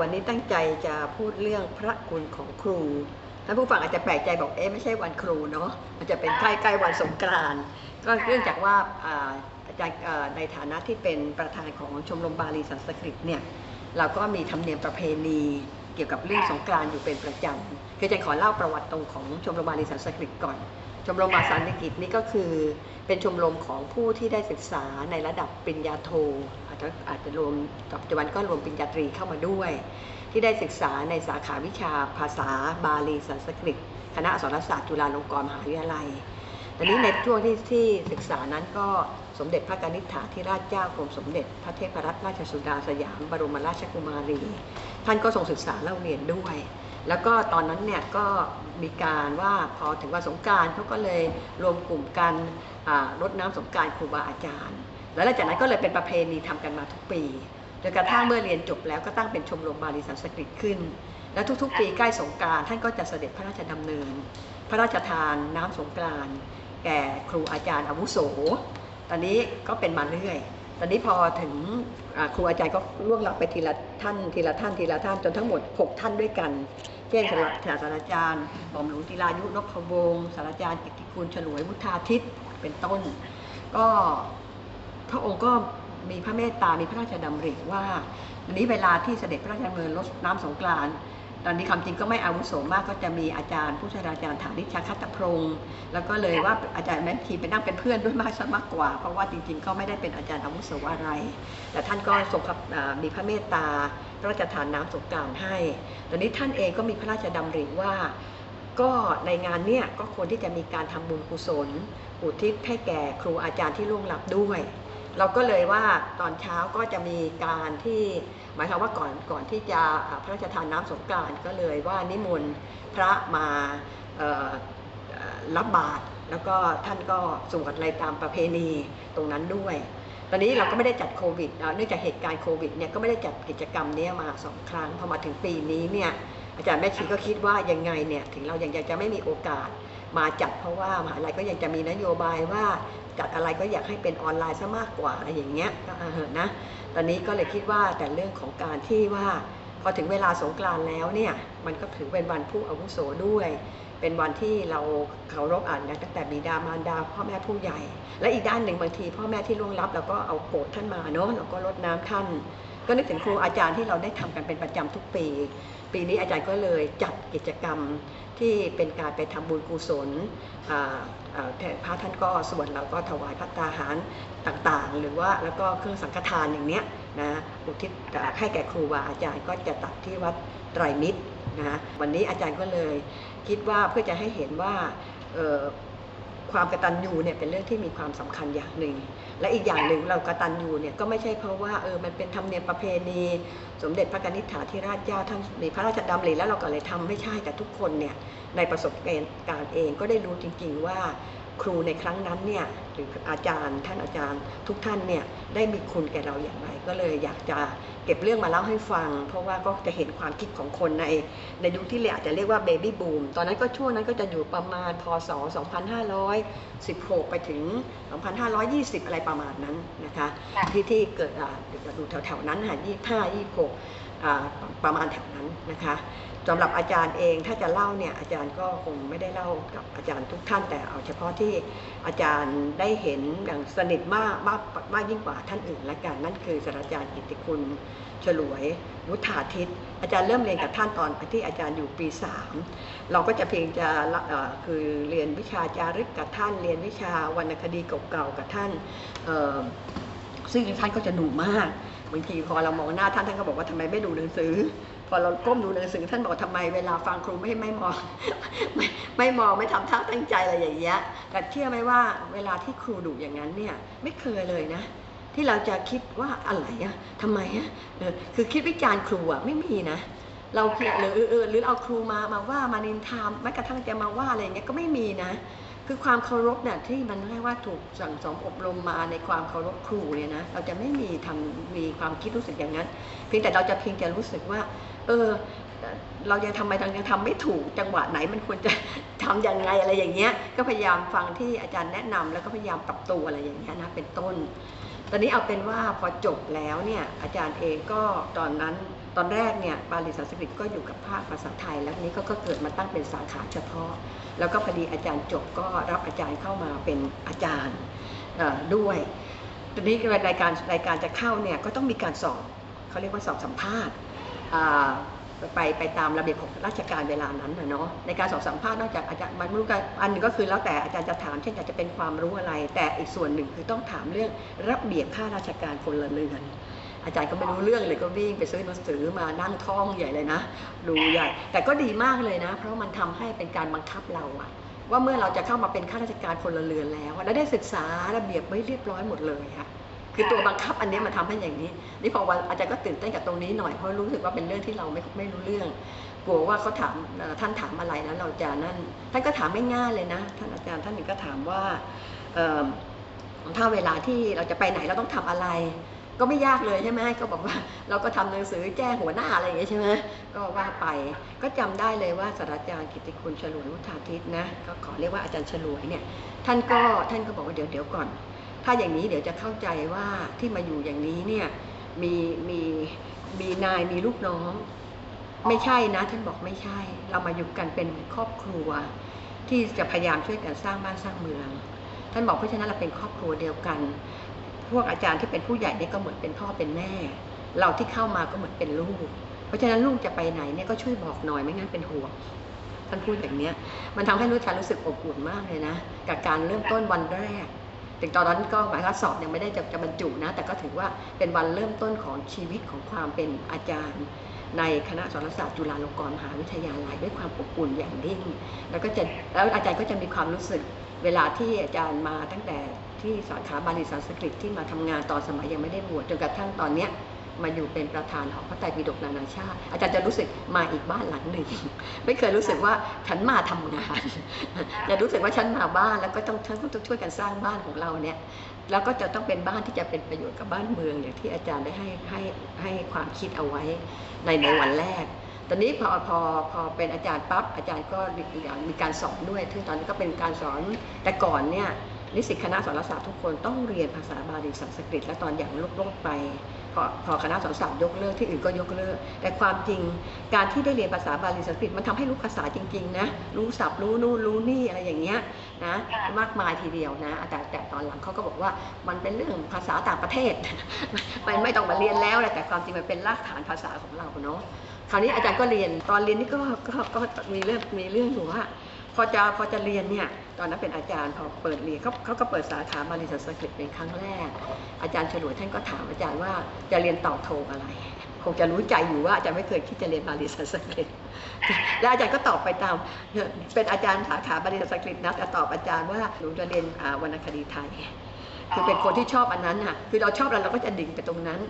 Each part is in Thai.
วันนี้ตั้งใจจะพูดเรื่องพระคุณของครูท่านผู้ฟังอาจจะแปลกใจบอกเอ๊ะไม่ใช่วันครูเนาะมันจะเป็นใกล้ใกล้วันสงกรานต์ก็เนื่องจากว่าอาจารย์ในฐานะที่เป็นประธานของชมรมบาลีสันสกฤตเนี่ยเราก็มีธรรมเนียมประเพณีเกี่ยวกับเรื่องสงกรานต์อยู่เป็นประจำคือจารย์ขอเล่าประวัติตรงของชมรมบาลีสันสกฤตก่อน ชมรมบาลีสันสกฤตนี่ก็คือเป็นชมรมของผู้ที่ได้ศึกษาในระดับปริญญาโท อาจจะอาจจะรวมปัจจุบันก็รวมปริญญาตรีเข้ามาด้วย ที่ได้ศึกษาในสาขาวิชาภาษาบาลีสันสกฤต คณะอักษรศาสตร์จุฬาลงกรณ์มหาวิทยาลัยตอนนี้ในช่วงที่ที่ศึกษานั้นก็สมเด็จพระกนิษฐาธิราชเจ้ากรมสมเด็จ พระเทพรัตนราชสุดาสยามบรมราชกุมารี ท่านก็ทรงศึกษาเล่าเรียนด้วย แล้วก็ตอนนั้นเนี่ยก็มีการว่าพอถึงวันสงการเขาก็เลยรวมกลุ่มกันรดน้ำสงการครูบาอาจารย์ แล้วหลังจากนั้นก็เลยเป็นประเพณีทำกันมาทุกปีจนกระทั่งเมื่อเรียนจบแล้วก็ตั้งเป็นชมรมบาลีสันสกฤตขึ้น และทุกๆ ปีใกล้สงกรารท่านก็จะเสด็จพระราชดำเนิน พระราชทานน้ำสงกรานต์แก่ครูอาจารย์อาวุโส ตอนนี้ก็เป็นมาเรื่อย ตอนนี้พอถึงอ่าครูอาจารย์ก็ล่วงลับไปทีละท่านทีละท่านทีละท่านจนทั้งหมด 6 ท่านด้วยกัน เช่นศาสตราจารย์หม่อมหลวงจิรายุนพวงศ์ศาสตราจารย์กิตติคุณฉลวยวุฒาทิตเป็นต้น ก็ พระองค์ก็มีพระเมตตา มีพระราชดำริว่าวันนี้เวลาที่เสด็จพระราชดำเนินรถน้ำสงกรานต์ตอนนี้คำจริงก็ไม่อาวุโสมากก็จะมีอาจารย์ผู้ช่วยอาจารย์ฐานิชาคัตพงค์แล้วก็เลยว่าอาจารย์แมนทีไปนั่งเป็นเพื่อนด้วยมากซะมากกว่า เพราะว่าจริงๆก็ไม่ได้เป็นอาจารย์อาวุโสอะไร แต่ท่านก็ทรงมีพระเมตตาพระราชทานน้ำสงกรานต์ให้ ตอนนี้ท่านเองก็มีพระราชดำริว่า ก็ในงานเนี่ยก็ควรที่จะมีการทำบุญกุศลอุทิศให้แก่ครูอาจารย์ที่ล่วงลับด้วย เราก็เลยว่าตอนเช้าก็จะมีการที่หมายความว่าก่อนก่อนที่จะพระราชทานน้ำสงกรานก็เลยว่านิมนต์พระมารับบาตรแล้วก็ท่านก็สวดอะไรตามประเพณีตรงนั้นด้วย ตอนนี้เราก็ไม่ได้จัดโควิดเนื่องจากเหตุการณ์โควิดเนี่ยก็ไม่ได้จัดกิจกรรมนี้มาสองครั้งพอมาถึงปีนี้เนี่ยอาจารย์แม่ชีก็คิดว่ายังไงเนี่ยถึงเรายังจะไม่มีโอกาสมาจัดเพราะว่ามหาลัยก็ยังจะมีนโยบายว่า จัดอะไรก็อยากให้เป็นออนไลน์ซะมากกว่าอะไรอย่างเงี้ยก็เอาเถอะนะ ตอนนี้ก็เลยคิดว่าแต่เรื่องของการที่ว่าพอถึงเวลาสงกรานต์แล้วเนี่ยมันก็ถือเป็นวันผู้อาวุโสด้วย เป็นวันที่เราเคารพอ่านกันตั้งแต่บิดามารดาพ่อแม่ผู้ใหญ่ และอีกด้านหนึ่งบางที พ่อแม่ที่ล่วงลับเราก็เอาโกรธท่านมาเนาะเราก็รดน้ำท่าน ก็นึกถึงครูอาจารย์ที่เราได้ทำกันเป็นประจำทุกปี ปีนี้อาจารย์ก็เลยจัดกิจกรรมที่เป็นการไปทำบุญกุศลพระท่านก็สวดเราก็ถวายพัตตาหารต่างๆ หรือว่าแล้วก็เครื่องสังฆทานอย่างเนี้ยนะอุทิศให้แก่ครูบาอาจารย์ก็จะตัดที่วัดไตรมิตรนะวันนี้อาจารย์ก็เลยคิดว่าเพื่อจะให้เห็นว่า ความกระตันยูเนี่ยเป็นเรื่องที่มีความสำคัญอย่างหนึ่ง และอีกอย่างหนึ่งเรากระตันยูเนี่ยก็ไม่ใช่เพราะว่าเออมันเป็นธรรมเนียมประเพณี สมเด็จพระกนิษฐาธิราชเจ้าท่านมีพระราชดำริแล้วเราก็เลยทำไม่ใช่แต่ทุกคนเนี่ยในประสบการณ์เองก็ได้รู้จริง ๆ ว่า ครูในครั้งนั้นเนี่ยหรืออาจารย์ท่านอาจารย์ทุกท่านเนี่ยได้มีคุณแก่เราอย่างไร ก็เลยอยากจะเก็บเรื่องมาเล่าให้ฟัง เพราะว่าก็จะเห็นความคิดของคนในในยุคที่เรียกอาจจะเรียกว่าเบบี้บูมตอนนั้นก็ช่วงนั้นก็จะอยู่ประมาณพศ 2516 ไปถึง 2520 อะไรประมาณนั้นนะคะค่ะที่ที่เกิดอ่าดูแถวๆนั้นค่ะยี่ห้ายี่หกประมาณแถวนั้นนะคะ สำหรับอาจารย์เองถ้าจะเล่าเนี่ยอาจารย์ก็คงไม่ได้เล่ากับอาจารย์ทุกท่านแต่เอาเฉพาะที่อาจารย์ได้เห็นอย่างสนิทมากมากมากยิ่งกว่าท่านอื่นละกันนั่นคือศาสตราจารย์กิติคุณฉลวยวุฒาทิตอาจารย์เริ่มเรียนกับท่านตอนที่อาจารย์อยู่ปีสามเราก็จะเพียงจะะคือเรียนวิชาจารึกกับท่านเรียนวิชาวรรณคดีเก่าๆกับท่านซึ่งท่านก็จะดุมากบางทีพอเรามองหน้าท่านท่านก็บอกว่าทำไมไม่ดูหนังสือ พอเราก้มดูหนังสือท่านบอกทำไมเวลาฟังครูไม่ไม่มองไม่ไม่มองไม่ทำท่าตั้งใจอะไรอย่างเงี้ยแต่เชื่อไหมว่าเวลาที่ครูดุอย่างนั้นเนี่ยไม่เคยเลยนะ ที่เราจะคิดว่าอะไรอะทำไมอะเออคือคิดวิจารณ์ครูอะไม่มีนะเราเพียหรือเออเออหรือเอาครูมามาว่ามานินทามแม้กระทั่งจะมาว่าอะไรเงี้ยก็ไม่มีนะ คือความเคารพเนี่ยที่มันเรียกว่าถูกสั่งสมอบรมมาในความเคารพครูเนี่ยนะเราจะไม่มีทำมีความคิดรู้สึกอย่างนั้น เพียงแต่เราจะเพียงจะรู้สึกว่า เออ เรายังทำไมทางยังทำไม่ถูกจังหวะไหนมันควรจะทำยังไงอะไรอย่างเงี้ย ก็พยายามฟังที่อาจารย์แนะนำแล้วก็พยายามปรับตัวอะไรอย่างเงี้ยนะเป็นต้น ตอนนี้เอาเป็นว่าพอจบแล้วเนี่ยอาจารย์เองก็ตอนนั้นตอนแรกเนี่ยบาลีสันสกฤตก็อยู่กับภาคภาษาไทย แล้วนี้ก็ก็เกิดมาตั้งเป็นสาขาเฉพาะ แล้วก็พอดีอาจารย์จบก็รับอาจารย์เข้ามาเป็นอาจารย์ด้วยทีนี้รายการรายการจะเข้าเนี่ยก็ต้องมีการสอบเขาเรียกว่าสอบสัมภาษณ์ ไปไปตามระเบียบของราชการเวลานั้นนะเนาะในการสอบสัมภาษณ์นอกจากอาจารย์มันไม่รู้กันอันหนึงก็คือแล้วแต่อาจารย์จะถามเช่นอาจจะเป็นความรู้อะไร แต่อีกส่วนหนึ่งคือต้องถามเรื่องระเบียบข้าราชการพละเรือนอาจารย์ก็ไม่รู้เรื่องเลยก็วิ่งไปซื้อหนังสือมานั่งท่องใหญ่เลยนะดูใหญ่ แต่ก็ดีมากเลยนะ เพราะมันทำให้เป็นการบังคับเราอะว่าเมื่อเราจะเข้ามาเป็นข้าราชการพลเรือนแล้ว แล้วได้ศึกษาระเบียบไว้เรียบร้อยหมดเลยอะ คือตัวบังคับอันนี้มันทำให้อย่างนี้ นี่พอวันอาจารย์ก็ตื่นเต้นกับตรงนี้หน่อยเพราะรู้สึกว่าเป็นเรื่องที่เราไม่ไม่รู้เรื่อง กลัวว่าเขาถามท่านถามอะไรแล้วเราจะนั่นท่านก็ถามไม่ง่ายเลยนะท่านอาจารย์ท่านหนึ่งก็ถามว่าถ้าเวลาที่เราจะไปไหนเราต้องทำอะไร ก็ไม่ยากเลยใช่ไหมก็บอกว่าเราก็ทำหนังสือแจ้งหัวหน้าอะไรอย่างเงี้ยใช่ไหมก็ว่าไปก็จำได้เลยว่าศาสตราจารย์กิตติคุณฉลวยวุฒาทิตนะก็ขอเรียกว่าอาจารย์ฉลวยเนี่ยท่านก็ท่านก็บอกว่าเดี๋ยวเดี๋ยวก่อน ถ้าอย่างนี้เดี๋ยวจะเข้าใจว่าที่มาอยู่อย่างนี้เนี่ยมีมีมีนายมีลูกน้อง ไม่ใช่นะท่านบอกไม่ใช่ เรามาอยู่กันเป็นครอบครัว ที่จะพยายามช่วยกันสร้างบ้านสร้างเมือง ท่านบอกเพราะฉะนั้นเราเป็นครอบครัวเดียวกัน พวกอาจารย์ที่เป็นผู้ใหญ่เนี่ยก็เหมือนเป็นพ่อเป็นแม่ เราที่เข้ามาก็เหมือนเป็นลูก เพราะฉะนั้นลูกจะไปไหนเนี่ยก็ช่วยบอกหน่อยไม่งั้นเป็นห่วงท่านพูดอย่างนี้มันทำให้นุชารู้สึกอบอุ่นมากเลยนะกับการเริ่มต้นวันแรก ถึงตอนนั้นก็หมายว่าสอบยังไม่ได้จะจะบรรจุนะ แต่ก็ถือว่าเป็นวันเริ่มต้นของชีวิตของความเป็นอาจารย์ ในคณะสารศาสตร์จุฬาลงกรณ์มหาวิทยาลัยด้วยความอบอุ่นอย่างยิ่งแล้วก็จะแล้วอาจารย์ก็จะมีความรู้สึกเวลาที่อาจารย์มาตั้งแต่ที่สาขาบาลีสันสกฤตที่มาทำงานตอนสมัยยังไม่ได้บวชจนกระทั่งตอนเนี้ย มาอยู่เป็นประธานหอพระไตรปิฎกนานาชาติ อาจารย์จะรู้สึกมาอีกบ้านหลังหนึ่งไม่เคยรู้สึกว่าฉันมาทำงานจะรู้สึกว่าฉันมาบ้านแล้วก็ต้องฉันต้องช่วยกันสร้างบ้านของเราเนี่ยแล้วก็จะต้องเป็นบ้านที่จะเป็นประโยชน์กับบ้านเมืองอย่างที่อาจารย์ได้ให้ให้ให้ความคิดเอาไว้ในในวันแรก ตอนนี้พอพอพอเป็นอาจารย์ปั๊บอาจารย์ก็มีมีการสอนด้วยซึ่งตอนนี้ก็เป็นการสอนแต่ก่อนเนี่ยนิสิตคณะสารศาสตร์ทุกคนต้องเรียนภาษาบาลีสันสกฤต และตอนอย่างโลกๆไป พอพอคณะสารศาสตร์ยกเลิกที่อื่นก็ยกเลิก แต่ความจริงการที่ได้เรียนภาษาบาลีสันสกฤตมันทำให้รู้ภาษาจริงๆนะรู้ศัพท์รู้นู่นรู้นี่อะไรอย่างเงี้ยนะมากมายทีเดียวนะแต่แต่ตอนหลังเขาก็บอกว่ามันเป็นเรื่องภาษาต่างประเทศมันไม่ต้องมาเรียนแล้วแหละแต่ความจริงมันเป็นรากฐานภาษาของเราเนาะคราวนี้อาจารย์ก็เรียนตอนเรียนนี่ก็ก็ก็มีเรื่องมีเรื่องอยู่ว่าพอจะพอจะเรียนเนี่ย ตอนนั้นเป็นอาจารย์พอเปิดเรียนเขาเขาก็เปิดสาขาบาลีสันสกฤตเป็นครั้งแรก อาจารย์ฉลวยท่านก็ถามอาจารย์ว่าจะเรียนต่อโทอะไร คงจะรู้ใจอยู่ว่าอาจารย์ไม่เคยคิดจะเรียนบาลีสันสกฤตแล้วอาจารย์ก็ตอบไปตามเป็นอาจารย์สาขาบาลีสันสกฤตนะแต่ตอบอาจารย์ว่าหนูจะเรียนวรรณคดีไทย คือเป็นคนที่ชอบอันนั้นน่ะคือเราชอบแล้วเราก็จะดิ่งไปตรงนั้น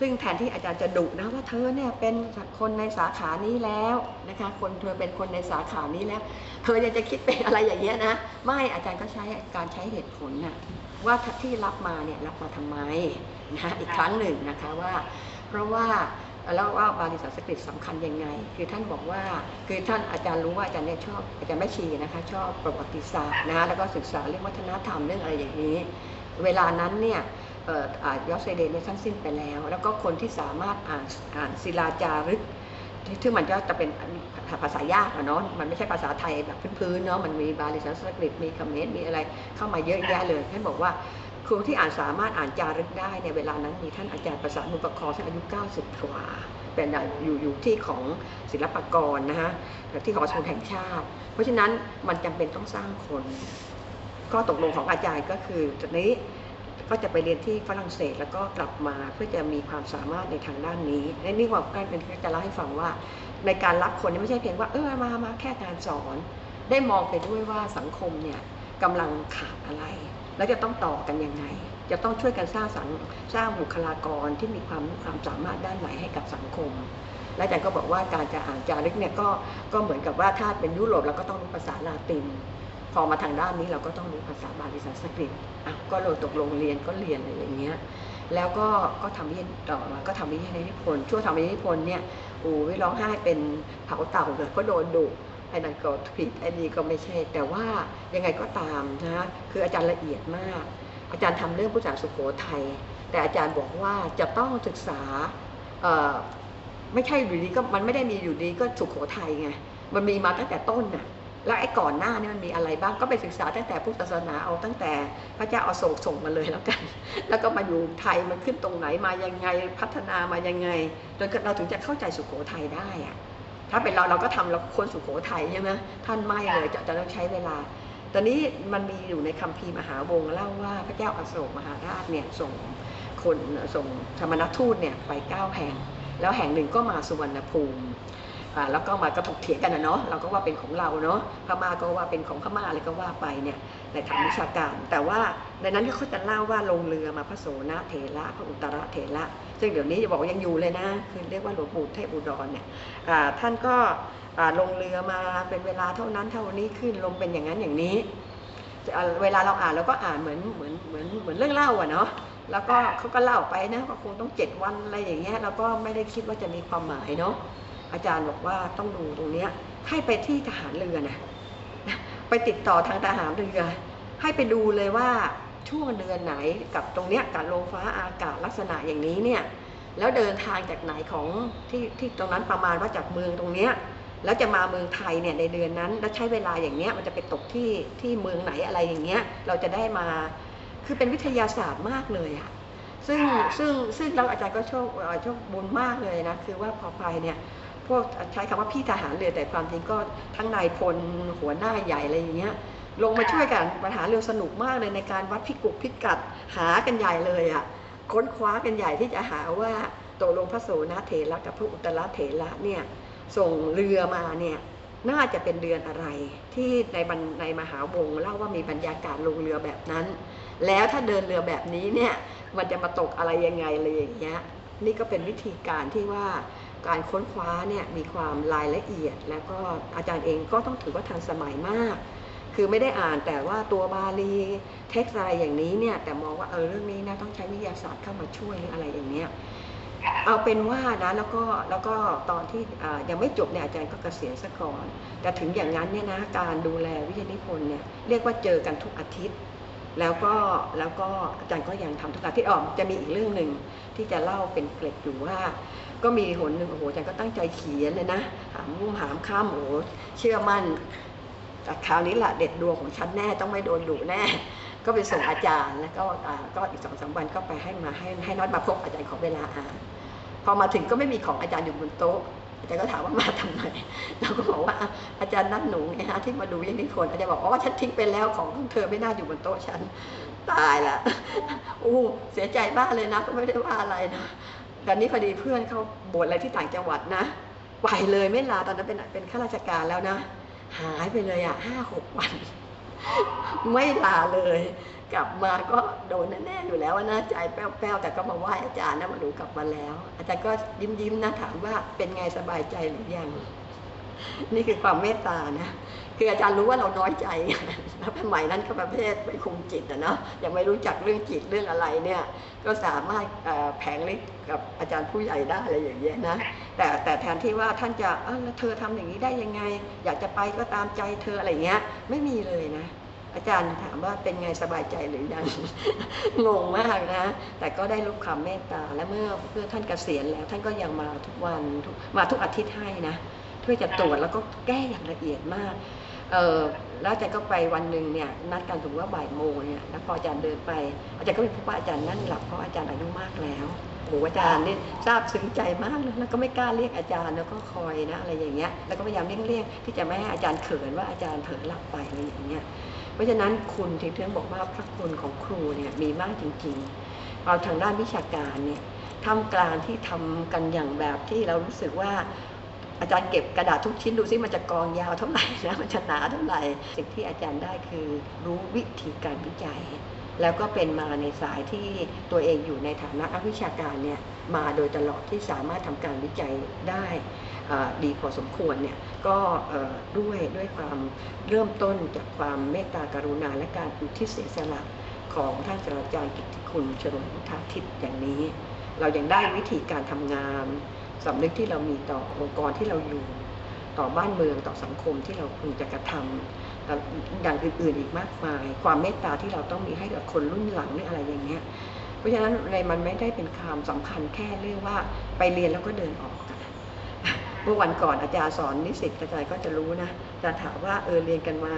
ซึ่งแทนที่อาจารย์จะดุนะว่าเธอเนี่ยเป็นคนในสาขานี้แล้วนะคะคนเธอเป็นคนในสาขานี้แล้ว เธอยังจะคิดเป็นอะไรอย่างเงี้ยนะ ไม่อาจารย์ก็ใช้การใช้เหตุผลน่ะว่าที่รับมาเนี่ยรับมาทำไมนะอีกครั้งหนึ่งนะคะว่า เพราะว่าแล้วว่าบาลีสันสกฤตสำคัญยังไง คือท่านบอกว่า คือท่านอาจารย์รู้ว่าอาจารย์เนี่ยชอบอาจารย์แม่ชีนะคะ ชอบประวัติศาสตร์นะ แล้วก็ศึกษาเรื่องวัฒนธรรมเรื่องอะไรอย่างนี้ เวลานั้นเนี่ยออยอสเซเดนเนี่ยทั้งสิ้นไปแล้ว แล้วก็คนที่สามารถอ่านอ่านศิลาจารึกที่ที่มันก็จะเป็นภาษายากอะเนาะ มันไม่ใช่ภาษาไทยแบบพื้นๆเนาะ มันมีบาลีสันสกฤต มีคำเขมรมีอะไรเข้ามาเยอะแยะเลยท่านบอกว่าครูที่อ่านสามารถอ่านจารึกได้ในเวลานั้นมีท่านอาจารย์ประสานมุปครซึ่งอายุ 90 กว่า เป็นอยู่อยู่ที่ของศิลปกรนะฮะที่หอสมุดแห่งชาติ เพราะฉะนั้นมันจำเป็นต้องสร้างคน ก็ตกลงของอาจารย์ก็คือจากนี้ก็จะไปเรียนที่ฝรั่งเศสแล้วก็กลับมาเพื่อจะมีความสามารถในทางด้านนี้และนี่ว่าการเป็นจะเล่าให้ฟังว่า ในการรับคนนี่ไม่ใช่เพียงว่าเออมามาแค่การสอน ได้มองไปด้วยว่าสังคมเนี่ยกำลังขาดอะไร แล้วจะต้องต่อกันยังไง จะต้องช่วยกันสร้างสังสร้างบุคลากรที่มีความความสามารถด้านไหนให้กับสังคมและอาจารย์ก็บอกว่าการจะอ่านจารึกเนี่ยก็ก็เหมือนกับว่าถ้าเป็นยุโรปเราก็ต้องรู้ภาษาลาติน พอมาทางด้านนี้เราก็ต้องรู้ภาษาบาลีสันสกฤตอะก็เลยตกลงเรียนก็เรียนอะไรอย่างเงี้ยแล้วก็ก็ทำวิทยาต่อมาก็ทำวิทยานิพนธ์ช่วงทำวิทยานิพนธ์เนี่ยโอ้ยร้องไห้เป็นเผาเต่าเลยก็โดนดุไอ้นั่นก็ผิดไอ้นี่ก็ไม่ใช่ แต่ว่ายังไงก็ตามนะคืออาจารย์ละเอียดมาก อาจารย์ทำเรื่องผู้จารสุโขทัยแต่อาจารย์บอกว่าจะต้องศึกษาเอ่อไม่ใช่อยู่ดีก็มันไม่ได้มีอยู่ดีก็สุโขทัยไงมันมีมาตั้งแต่ต้นน่ะ แล้วไอ้ก่อนหน้านี่มันมีอะไรบ้างก็ไปศึกษาตั้งแต่พุทธศาสนาเอาตั้งแต่พระเจ้าอโศกส่งมาเลยแล้วกัน แล้วก็มาอยู่ไทยมันขึ้นตรงไหนมายังไงพัฒนามายังไงจนเราถึงจะเข้าใจสุโขทัยได้อะถ้าเป็นเราเราก็ทำเราคนสุโขทัยใช่ไหมท่านไม่เลยจะจะต้องใช้เวลา ตอนนี้มันมีอยู่ในคัมภีร์มหาวงเล่าว่าพระเจ้าอโศกมหาราชเนี่ยส่งคนส่งธรรมนัตทูตเนี่ยไปเก้าแห่ง แล้วแห่งหนึ่งก็มาสุวรรณภูมิ แล้วก็มากระถกเถียงกันนะเนาะเราก็ว่าเป็นของเราเนาะพม่าก็ว่าเป็นของพม่าอะไรก็ว่าไปเนี่ยในทางวิชาการ แต่ว่าในนั้นเขาจะเล่าว่าลงเรือมาพระโสนเถระพระอุตระเถระซึ่งเดี๋ยวนี้จะบอกว่ายังอยู่เลยนะคือเรียกว่าหลวงปู่เทพอุดรเนี่ยท่านก็ลงเรือมาเป็นเวลาเท่านั้นเท่านี้ขึ้นลมเป็นอย่างนั้นอย่างนี้ เวลาเราอ่านเราก็อ่านเหมือนเหมือนเหมือนเหมือนเรื่องเล่าอะเนาะแล้วก็เขาก็เล่าไปนะก็คงต้องเจ็ดวันอะไรอย่างเงี้ยเราก็ไม่ได้คิดว่าจะมีความหมายเนาะ อาจารย์บอกว่าต้องดูตรงเนี้ยให้ไปที่ทหารเรือนะไปติดต่อทางทหารเรือ ให้ไปดูเลยว่าช่วงเดือนไหนกับตรงเนี้ยกับโลฟ้าอากาศลักษณะอย่างนี้เนี่ยแล้วเดินทางจากไหนของที่ที่ตรงนั้นประมาณว่าจากเมืองตรงเนี้ยแล้วจะมาเมืองไทยเนี่ยในเดือนนั้น แล้วใช้เวลาอย่างเนี้ยมันจะไปตกที่ที่เมืองไหนอะไรอย่างเงี้ยเราจะได้มาคือเป็นวิทยาศาสตร์มากเลยอะซึ่งซึ่งซึ่งเราอาจารย์ก็โชคโชคบุญมากเลยนะคือว่าพอไปเนี่ย พวกใช้คำว่าพี่ทหารเรือแต่ความจริงก็ทั้งนายพลหัวหน้าใหญ่อะไรอย่างเงี้ยลงมาช่วยกันปัญหาเรือสนุกมากเลยในการวัดพิกุกพิกัดหากันใหญ่เลยอะค้นคว้ากันใหญ่ที่จะหาว่าตกลงพระโสนเถระกับพระอุตรเถระเนี่ยส่งเรือมาเนี่ยน่าจะเป็นเดือนอะไร ที่ในบรรในมหาวงเล่าว่ามีบรรยากาศลงเรือแบบนั้น แล้วถ้าเดินเรือแบบนี้เนี่ยมันจะมาตกอะไรยังไงเลยอย่างเงี้ยนี่ก็เป็นวิธีการที่ว่า การค้นคว้าเนี่ยมีความรายละเอียด แล้วก็อาจารย์เองก็ต้องถือว่าทันสมัยมาก คือไม่ได้อ่านแต่ว่าตัวบาลีเท็กซ์อะไรอย่างนี้เนี่ยแต่มองว่าเออเรื่องนี้นะต้องใช้วิทยาศาสตร์เข้ามาช่วยหรืออะไรอย่างเนี้ยเอาเป็นว่านะแล้วก็แล้วก็ตอนที่ยังไม่จบเนี่ยอาจารย์ก็เกษียณซะก่อน แต่ถึงอย่างนั้นเนี่ยนะการดูแลวิทยานิพนธ์เนี่ยเรียกว่าเจอกันทุกอาทิตย์ แล้วก็แล้วก็อาจารย์ก็ยังทำทุกอาทิตย์ออกจะมีอีกเรื่องหนึ่งที่จะเล่าเป็นเกร็ดอยู่ว่า ก็มีหนหนึ่งโอ้โหอาจารย์ก็ตั้งใจเขียนเลยนะหามรุ่มหามข้ามโอ้เชื่อมั่นแต่คราวนี้ละเด็ดดวงของฉันแน่ต้องไม่โดนดุแน่ ก็ไปส่งอาจารย์แล้วก็ก็อีกสองสามวันก็ไปให้มาให้ให้นัดมาพบอาจารย์ของเวลาอ่านพอมาถึงก็ไม่มีของอาจารย์อยู่บนโต๊ะอาจารย์ก็ถามว่ามาทำไมเราก็บอกว่าอาจารย์นัดหนูไงฮะที่มาดูยังนิพนธ์อาจารย์บอกอ๋อฉันทิ้งไปแล้วของของเธอไม่น่าอยู่บนโต๊ะฉันตายละโอ้เสียใจมากเลยนะก็ไม่ได้ว่าอะไรนะ แต่นี้พอดีเพื่อนเขาบวชอะไรที่ต่างจังหวัดนะไปเลยไม่ลาตอนนั้นเป็นเป็นข้าราชการแล้วนะ หายไปเลยอะห้าหกวัน ไม่ลาเลย กลับมาก็โดนแน่ๆอยู่แล้วนะใจแป้วๆแต่ก็มาไหว้อาจารย์นะมาดูกลับมาแล้ว อาจารย์ก็ยิ้มๆนะถามว่าเป็นไงสบายใจหรือยัง นี่คือความเมตตานะคืออาจารย์รู้ว่าเราน้อยใจแล้วสมัยนั้นก็ประเภทไปคุมจิตนะเนาะยังไม่รู้จักเรื่องจิตเรื่องอะไรเนี่ยก็สามารถแผงฤทธิ์กับอาจารย์ผู้ใหญ่ได้อะไรอย่างเงี้ยนะแต่แต่แทนที่ว่าท่านจะเออเธอทำอย่างนี้ได้ยังไง อยากจะไปก็ตามใจเธออะไรเงี้ยไม่มีเลยนะอาจารย์ถามว่าเป็นไงสบายใจหรือยังงงมากนะ แต่ก็ได้รับความเมตตาและเมื่อเพื่อท่านเกษียณแล้ว ท่านก็ยังมาทุกวันกมาทุกอาทิตย์ให้นะ พื่อจะตรวจแล้วก็แก้อย่างละเอียดมากแล้วอาจารย์ก็ไปวันหนึ่งเนี่ยนัดกันถึงว่าบ่ายโมงเนี่ยแล้วพออาจารย์เดินไป อาจารย์ก็ไปพบว่าอาจารย์นั่งหลับเพราะอาจารย์อายุมากแล้วโอ้โหอาจารย์นี่ซาบซึ้งใจมากเลยแล้วก็ไม่กล้าเรียกอาจารย์แล้วก็คอยนะอะไรอย่างเงี้ยแล้วก็พยายามเลี่ยงๆที่จะไม่ให้อาจารย์เขินว่าอาจารย์เผลอหลับไปอะไรอย่างเงี้ยเพราะฉะนั้นคุณที่เทืองบอกว่าพระคุณของครูเนี่ยมีมากจริงๆเราทางด้านวิชาการเนี่ยทำกลางที่ทำกันอย่างแบบที่เรารู้สึกว่า อาจารย์เก็บกระดาษทุกชิ้นดูซิมันจะกองยาวเท่าไหร่นะมันจะหนาเท่าไหร่สิ่งที่อาจารย์ได้คือรู้วิธีการวิจัย แล้วก็เป็นมาในสายที่ตัวเองอยู่ในฐานะนักวิชาการเนี่ยมาโดยตลอดที่สามารถทำการวิจัยได้ดีพอสมควรเนี่ยก็ด้วยด้วยความเริ่มต้นจากความเมตตากรุณาและการอุทิศเสียสละของท่านศาสตราจารย์กิติคุณชโรมพุทธาทิตย์อย่างนี้ เรายังได้วิธีการทำงาน สำนึกที่เรามีต่อองค์กรที่เราอยู่ ต่อบ้านเมืองต่อสังคมที่เราพึงจะกระทำดังอื่นๆอีกมากมาย ความเมตตาที่เราต้องมีให้กับคนรุ่นหลังหรืออะไรอย่างเงี้ยเพราะฉะนั้นในมันไม่ได้เป็นความสำคัญแค่เรื่องว่าไปเรียนแล้วก็เดินออกเมื่อวันก่อนอาจารย์สอนนิสิตอาจารย์ก็จะรู้นะอาจารย์ถามว่าเออเรียนกันมา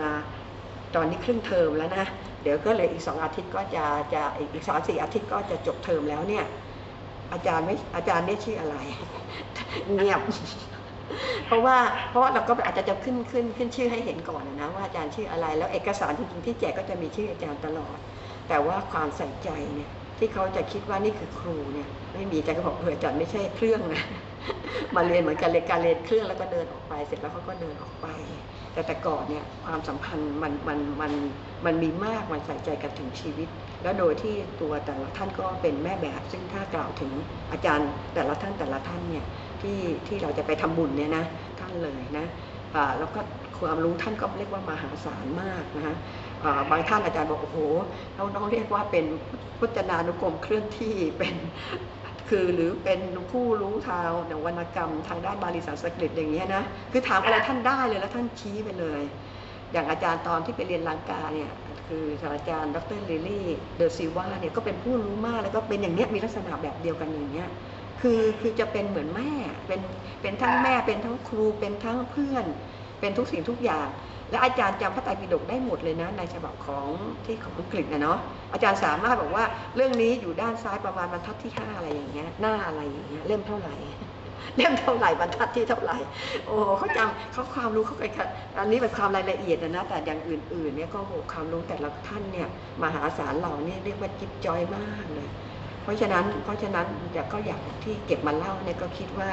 ตอนนี้ครึ่งเทอมแล้วนะ เดี๋ยวก็เลยอีกสองอาทิตย์ก็จะจะอีกสามสี่อาทิตย์ก็จะจบเทอมแล้วเนี่ย อาจารย์ไม่อาจารย์เนี่ยชื่ออะไร เงียบ เพราะว่าเพราะว่าเราก็อาจจะจะขึ้นขึ้นขึ้นชื่อให้เห็นก่อนนะว่าอาจารย์ชื่ออะไร แล้วเอกสารจริงๆที่แจกก็จะมีชื่ออาจารย์ตลอด แต่ว่าความใส่ใจเนี่ยที่เขาจะคิดว่านี่คือครูเนี่ย ไม่มีอาจารย์ก็บอกเอออาจารย์ไม่ใช่เครื่องนะมาเรียนเหมือนกันเรียนการเรียนเครื่องแล้วก็เดินออกไป เสร็จแล้วเขาก็เดินออกไป แต่แต่ก่อนเนี่ยความสัมพันธ์มันมันมันมันมีมากมันใส่ใจกันถึงชีวิต แล้วโดยที่ตัวแต่ละท่านก็เป็นแม่แบบ ซึ่งถ้ากล่าวถึงอาจารย์แต่ละท่านแต่ละท่านเนี่ยที่ที่เราจะไปทำบุญเนี่ยนะท่านเลยนะแล้วก็ความรู้ท่านก็เรียกว่ามหาศาลมากนะฮะบางท่านอาจารย์บอกโอ้โหเราต้องเรียกว่าเป็นพุทธนานุกรมเคลื่อนที่เป็นคือหรือเป็นผู้รู้ทางวรรณกรรมทางด้านบาลีสันสกฤตอย่างเงี้ยนะคือถามอะไรท่านได้เลยแล้วท่านชี้ไปเลย อย่างอาจารย์ตอนที่ไปเรียนลังกาเนี่ยคือศาสตราจารย์ดรลิลลี่เดอซิลวาเนี่ยก็เป็นผู้รู้มากแล้วก็เป็นอย่างเนี้ยมีลักษณะแบบเดียวกันอย่างเนี้ยคือคือจะเป็นเหมือนแม่เป็นเป็นทั้งแม่เป็นทั้งครูเป็นทั้งเพื่อน เป็นทุกสิ่งทุกอย่าง และอาจารย์จำพระไตรปิฎกได้หมดเลยนะในฉบับของที่ของอังกฤษนะเนาะอาจารย์สามารถบอกว่าเรื่องนี้อยู่ด้านซ้ายประมาณบรรทัดที่ห้าอะไรอย่างเงี้ยหน้าอะไรอย่างเงี้ยเล่มเท่าไหร่ เล่มเท่าไหร่บรรทัดที่เท่าไหร่ โอ้เขาจำเขาความรู้เขาไปค่ะอันนี้เป็นความรายละเอียดนะแต่อย่างอื่นๆเนี่ยก็โหความรู้แต่ละท่านเนี่ยมหาศาลเหล่านี้เรียกว่าจิ๊บจอยมากเลยเพราะฉะนั้นเพราะฉะนั้นอยากก็อยากที่เก็บมาเล่าเนี่ยก็คิดว่า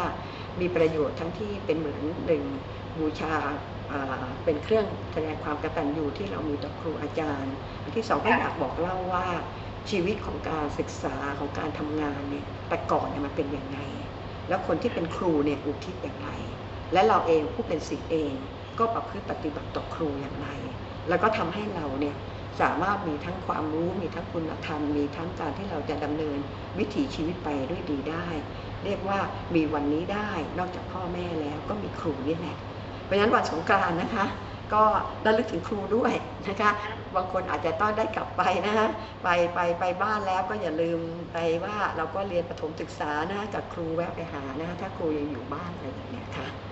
มีประโยชน์ทั้งที่เป็นเหมือนหนึ่งบูชาเป็นเครื่องแสดงความกตัญญูที่เรามีต่อครูอาจารย์อันที่สองก็อยากบอกเล่าว่าชีวิตของการศึกษาของการทำงานเนี่ยแต่ก่อนเนี่ยมันเป็นยังไง แล้วคนที่เป็นครูเนี่ยอุทิศอย่างไร และเราเองผู้เป็นศิษย์เองก็ประพฤติปฏิบัติต่อครูอย่างไร แล้วก็ทำให้เราเนี่ยสามารถมีทั้งความรู้มีทั้งคุณธรรม มีทั้งการที่เราจะดำเนินวิถีชีวิตไปด้วยดีได้ เรียกว่ามีวันนี้ได้นอกจากพ่อแม่แล้วก็มีครูนี่แหละเพราะฉะนั้นวันสงกรานต์นะคะ ก็ระลึกถึงครูด้วยนะคะบางคนอาจจะต้องได้กลับไปนะฮะไปไปไปบ้านแล้วก็อย่าลืมไปว่าเราก็เรียนประถมศึกษานะกับครูแวะไปหานะถ้าครูยังอยู่บ้านอะไรอย่างเงี้ยค่ะ